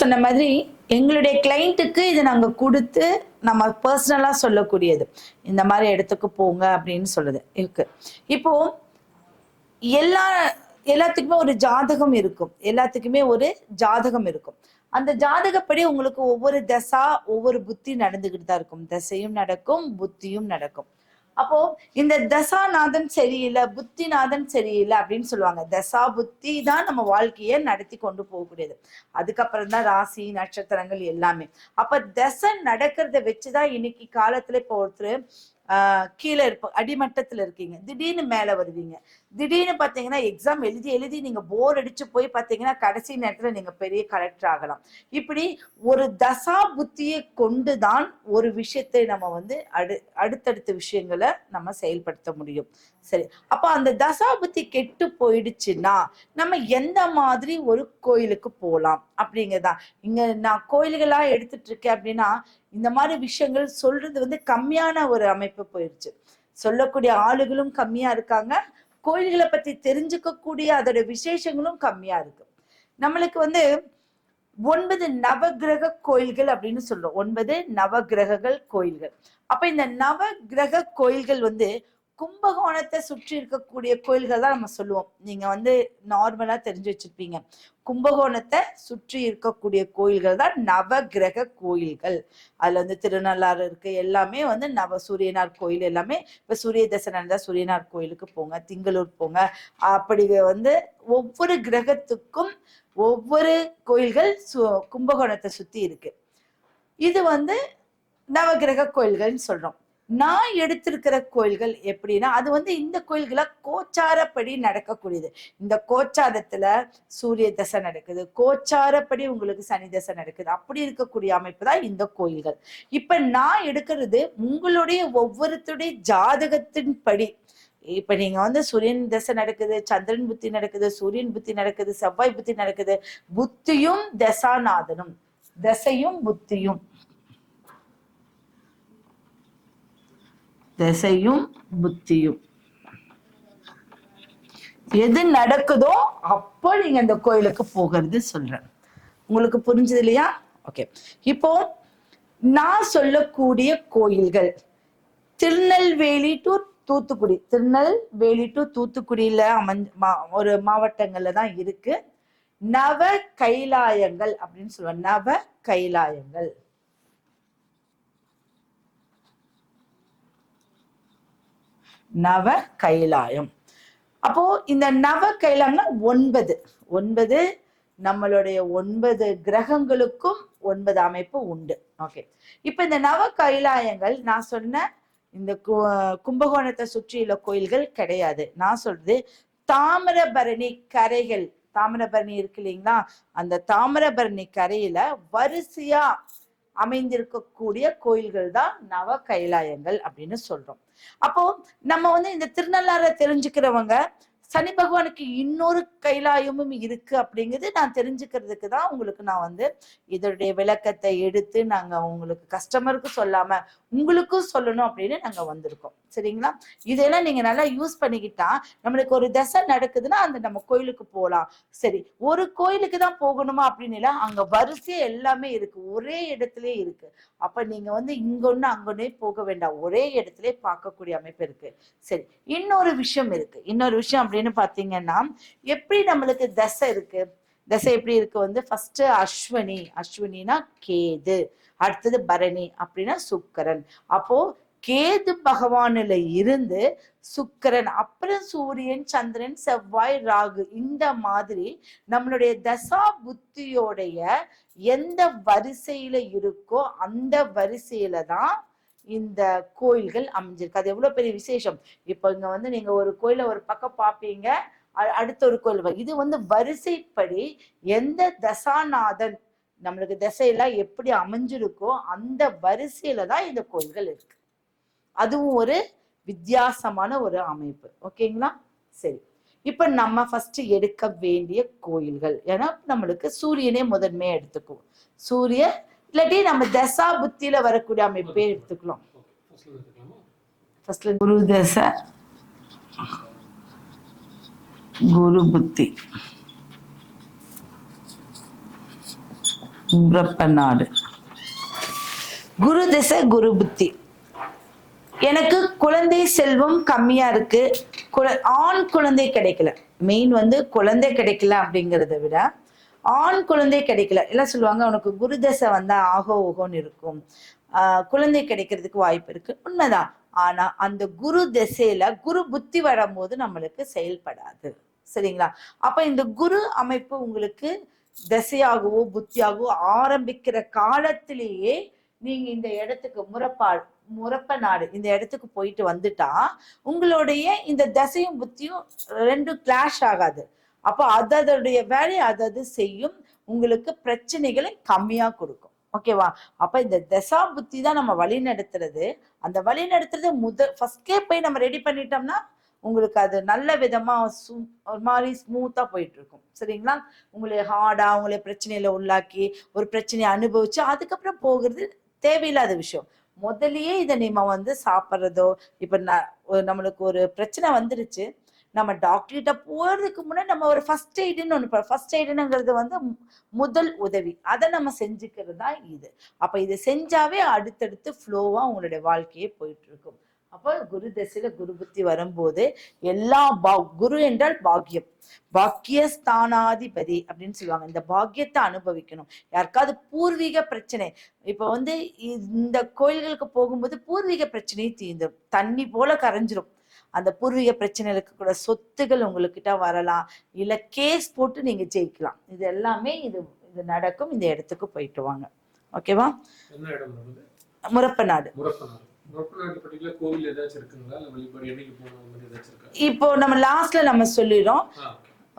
சொன்ன மாதிரி எங்களுடைய கிளைண்ட்டுக்கு இதை நாங்கள் கொடுத்து நம்ம பர்சனலாக சொல்லக்கூடியது. இந்த மாதிரி இடத்துக்கு போங்க அப்படின்னு சொல்லுது. இருக்கு. இப்போ எல்லா எல்லாத்துக்குமே ஒரு ஜாதகம் இருக்கும். எல்லாத்துக்குமே ஒரு ஜாதகம் இருக்கும். அந்த ஜாதகப்படி உங்களுக்கு ஒவ்வொரு தசா ஒவ்வொரு புத்தி நடந்துகிட்டு தான் இருக்கும். தசையும் நடக்கும் புத்தியும் நடக்கும். அப்போ இந்த தசாநாதன் சரியில்லை புத்திநாதன் சரியில்லை அப்படின்னு சொல்லுவாங்க. தசா புத்தி தான் நம்ம வாழ்க்கையை நடத்தி கொண்டு போகக்கூடியது. அதுக்கப்புறம் தான் ராசி நட்சத்திரங்கள் எல்லாமே. அப்ப தசை நடக்கிறத வச்சுதான் இன்னைக்கு காலத்துல இப்போ ஒருத்தர் ஆஹ் கீழே இருப்ப அடிமட்டத்துல இருக்கீங்க. திடீர்னு மேல வருவீங்க. திடீர்னு பாத்தீங்கன்னா எக்ஸாம் எழுதி எழுதி நீங்க போர் அடிச்சு போய் பாத்தீங்கன்னா கடைசி நேரத்துல நீங்க பெரிய கலெக்டர் ஆகலாம். இப்படி ஒரு தசா புத்தியை கொண்டுதான் ஒரு விஷயத்தை நம்ம வந்து அடு அடுத்தடுத்த விஷயங்களை நம்ம செயல்படுத்த முடியும். சரி அப்ப அந்த தசா புத்தி கெட்டு போயிடுச்சுன்னா நம்ம எந்த மாதிரி ஒரு கோயிலுக்கு போகலாம் அப்படிங்கறதா? இங்க நான் கோயில்களா எடுத்துட்டு இருக்கேன் அப்படின்னா இந்த மாதிரி விஷயங்கள் சொல்றது வந்து கம்மியான ஒரு அமைப்பு போயிடுச்சு சொல்லக்கூடிய ஆளுகளும் கம்மியா இருக்காங்க கோயில்களை பத்தி தெரிஞ்சுக்கக்கூடிய அதோட விசேஷங்களும் கம்மியா இருக்கு. நம்மளுக்கு வந்து ஒன்பது நவகிரக கோயில்கள் அப்படின்னு சொல்றோம். ஒன்பது நவகிரகங்கள் கோயில்கள். அப்ப இந்த நவகிரக கோயில்கள் வந்து கும்பகோணத்தை சுற்றி இருக்கக்கூடிய கோயில்கள் தான் நம்ம சொல்லுவோம். நீங்க வந்து நார்மலா தெரிஞ்சு வச்சிருப்பீங்க. கும்பகோணத்தை சுற்றி இருக்கக்கூடிய கோயில்கள் தான் நவகிரக கோயில்கள். அதுல வந்து திருநள்ளாறு இருக்கு. எல்லாமே வந்து நவ சூரியனார் கோயில் எல்லாமே. இப்ப சூரிய தசை நடந்தா சூரியனார் கோயிலுக்கு போங்க திங்களூர் போங்க. அப்படி வந்து ஒவ்வொரு கிரகத்துக்கும் ஒவ்வொரு கோயில்கள் சு- கும்பகோணத்தை சுத்தி இருக்கு. இது வந்து நவகிரக கோயில்கள்னு சொல்றோம். நான் எடுத்திருக்கிற கோயில்கள் எப்படின்னா அது வந்து இந்த கோயில்கள கோச்சாரப்படி நடக்கக்கூடியது. இந்த கோச்சாரத்துல சூரிய தசை நடக்குது கோச்சாரப்படி உங்களுக்கு சனி தசை நடக்குது. அப்படி இருக்கக்கூடிய அமைப்பு தான் இந்த கோயில்கள். இப்ப நான் எடுக்கிறது உங்களுடைய ஒவ்வொருத்தருடைய ஜாதகத்தின் படி இப்ப நீங்க வந்து சூரியன் தசை நடக்குது சந்திரன் புத்தி நடக்குது சூரியன் புத்தி நடக்குது செவ்வாய் புத்தி நடக்குது. புத்தியும் தசாநாதனும் தசையும் புத்தியும். திசையும் புத்தியும். எது நடக்குதோ அப்போ நீங்க அந்த கோயிலுக்கு போகிறது சொல்றேன். உங்களுக்கு புரிஞ்சது இல்லையா? ஓகே இப்போ நான் சொல்லக்கூடிய கோயில்கள் திருநெல்வேலி டு தூத்துக்குடி. திருநெல்வேலி டு தூத்துக்குடியில அமைஞ்ச மா- ஒரு மாவட்டங்கள்ல தான் இருக்கு. நவ கைலாயங்கள் அப்படின்னு சொல்லுவாங்க. நவ கைலாயங்கள். நவ கைலாயம் அப்போ இந்த நவ கைலாயம்னா ஒன்பது. ஒன்பது நம்மளுடைய ஒன்பது கிரகங்களுக்கும் ஒன்பது அமைப்பு உண்டு. ஓகே இப்ப இந்த நவ கைலாயங்கள் நான் சொன்ன இந்த கு- கும்பகோணத்தை சுற்றியுள்ள கோயில்கள் கிடையாது. நான் சொல்றது தாமிரபரணி கரைகள். தாமிரபரணி இருக்கு இல்லைங்களா? அந்த தாமிரபரணி கரையில வரிசையா அமைந்திருக்கக்கூடிய கோயில்கள் தான் நவ கைலாயங்கள் அப்படின்னு சொல்றோம். அப்போ நம்ம வந்து இந்த திருநள்ளாற தெரிஞ்சுக்கிறவங்க சனி பகவானுக்கு இன்னொரு கைலாயமும் இருக்கு அப்படிங்கிறது நான் தெரிஞ்சுக்கிறதுக்கு தான் உங்களுக்கு நான் வந்து இதோடைய விளக்கத்தை எடுத்து நாங்க உங்களுக்கு கஸ்டமருக்கு சொல்லாம உங்களுக்கும் சொல்லணும் அப்படின்னு நாங்க வந்திருக்கோம். சரிங்களா? இதெல்லாம் நீங்க நல்லா யூஸ் பண்ணிக்கிட்டா நம்மளுக்கு ஒரு தசை நடக்குதுன்னா அந்த நம்ம கோயிலுக்கு போகலாம் சரி ஒரு கோயிலுக்கு தான் போகணுமா அப்படின்னு இல்ல அங்க வரிசையா எல்லாமே இருக்கு. ஒரே இடத்துலயே இருக்கு. அப்ப நீங்க வந்து இங்க ஒண்ணு அங்க ஒன்னே போக வேண்டாம். ஒரே இடத்துலயே பார்க்கக்கூடிய அமைப்பு இருக்கு. சரி இன்னொரு விஷயம் இருக்கு. இன்னொரு விஷயம் அப்படி அப்படின்னு பார்த்தீங்கன்னா எப்படி நம்மளுக்கு தசை இருக்கு? தசை எப்படி இருக்கு வந்து ஃபர்ஸ்ட் அஸ்வினி அஸ்வினினா கேது அடுத்தது பரணி அப்படின்னா சுக்கரன். அப்போ கேது பகவானுல இருந்து சுக்கரன் அப்புறம் சூரியன் சந்திரன் செவ்வாய் ராகு இந்த மாதிரி நம்மளுடைய தசா புத்தியோடைய எந்த வரிசையில இருக்கோ அந்த வரிசையில தான் இந்த கோயில்கள் அமைஞ்சிருக்கு. அது எவ்வளவு பெரிய விசேஷம்? இப்போ இங்க வந்து நீங்க ஒரு கோயில ஒரு பக்கம் பாப்பீங்க அடுத்த ஒரு கோயில் இது வந்து வரிசைப்படி எந்த தசாநாதன் நம்மளுக்கு திசையெல்லாம் எப்படி அமைஞ்சிருக்கோ அந்த வரிசையில தான் இந்த கோயில்கள் இருக்கு. அதுவும் ஒரு வித்தியாசமான ஒரு அமைப்பு. ஓகேங்களா? சரி. இப்ப நம்ம ஃபர்ஸ்ட் எடுக்க வேண்டிய கோயில்கள். ஏன்னா நம்மளுக்கு சூரியனே முதன்மையா எடுத்துக்குவோம். சூரிய இல்லாட்டி நம்ம தசா புத்தியில வரக்கூடிய அமைப்பே எடுத்துக்கலாம். ஃபர்ஸ்ட்ல குரு தசை குரு புத்தி. முரப்பநாடு குரு திசை குரு புத்தி. எனக்கு குழந்தை செல்வம் கம்மியா இருக்கு. குழ- ஆண் குழந்தை கிடைக்கல. மெயின் வந்து குழந்தை கிடைக்கல அப்படிங்கிறத விட ஆண் குழந்தை கிடைக்கல. எல்லாம் சொல்லுவாங்க? உனக்கு குரு தசை வந்தா ஆகோ ஓகோன்னு இருக்கும். குழந்தை கிடைக்கிறதுக்கு வாய்ப்பு இருக்கு. உண்மைதான். ஆனா அந்த குரு திசையில குரு புத்தி வரும்போது நம்மளுக்கு செயல்படாது. சரிங்களா? அப்ப இந்த குரு அமைப்பு உங்களுக்கு திசையாகவோ புத்தியாகவோ ஆரம்பிக்கிற காலத்திலேயே நீங்க இந்த இடத்துக்கு முறப்பா முறப்ப நாடு இந்த இடத்துக்கு போயிட்டு வந்துட்டா உங்களுடைய இந்த தசையும் புத்தியும் ரெண்டும் கிளாஷ் ஆகாது. அப்போ அதனுடைய வேலையை அதது செய்யும் உங்களுக்கு பிரச்சனைகளை கம்மியாக கொடுக்கும். ஓகேவா அப்ப இந்த தசா புத்தி தான் நம்ம வழி நடத்துறது. அந்த வழி நடத்துறது முத ஃபர்ஸ்டே போய் நம்ம ரெடி பண்ணிட்டோம்னா உங்களுக்கு அது நல்ல விதமா சு- ஒரு மாதிரி ஸ்மூத்தா போயிட்டு இருக்கும் சரிங்களா? உங்களை ஹார்டா உங்களை பிரச்சனையில உள்ளாக்கி ஒரு பிரச்சனையை அனுபவிச்சு அதுக்கப்புறம் போகிறது தேவையில்லாத விஷயம். முதல்லயே இதை நம்ம வந்து சாப்பிட்றதோ இப்ப ந- நம்மளுக்கு ஒரு பிரச்சனை வந்துருச்சு. நம்ம டாக்டர்கிட்ட போகிறதுக்கு முன்னாடி நம்ம ஒரு ஃபர்ஸ்ட் எய்டுன்னு ஒன்று ஃபர்ஸ்ட் எய்டுங்கிறது வந்து முதல் உதவி. அதை நம்ம செஞ்சுக்கிறது தான் இது. அப்போ இதை செஞ்சாவே அடுத்தடுத்து ஃப்ளோவாக உங்களுடைய வாழ்க்கையே போயிட்டுருக்கும். அப்போ குரு தசையில் குரு புத்தி வரும்போது எல்லா பா குரு என்றால் பாக்கியம் பாக்கியஸ்தானாதிபதி அப்படின்னு சொல்லுவாங்க. இந்த பாக்கியத்தை அனுபவிக்கணும். யாருக்காவது பூர்வீக பிரச்சனை. இப்போ வந்து இந்த கோயில்களுக்கு போகும்போது பூர்வீக பிரச்சனையும் தீர்ந்துடும் தண்ணி போல கரைஞ்சிரும். அந்த பூர்வீக பிரச்சனைகளுக்கு கூட சொத்துகள் உங்ககிட்ட வரலாம். இல்ல கேஸ் போட்டு நீங்க ஜெயிக்கலாம். இது எல்லாமே இது இது நடக்கும். இந்த இடத்துக்கு போயிட்டு வாங்க. ஓகேவா என்ன இடம் வருது முரப்ப நாடு இப்போ நம்ம லாஸ்ட்ல நம்ம சொல்லிடுறோம்.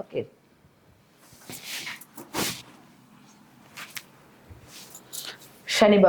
ஓகே சனி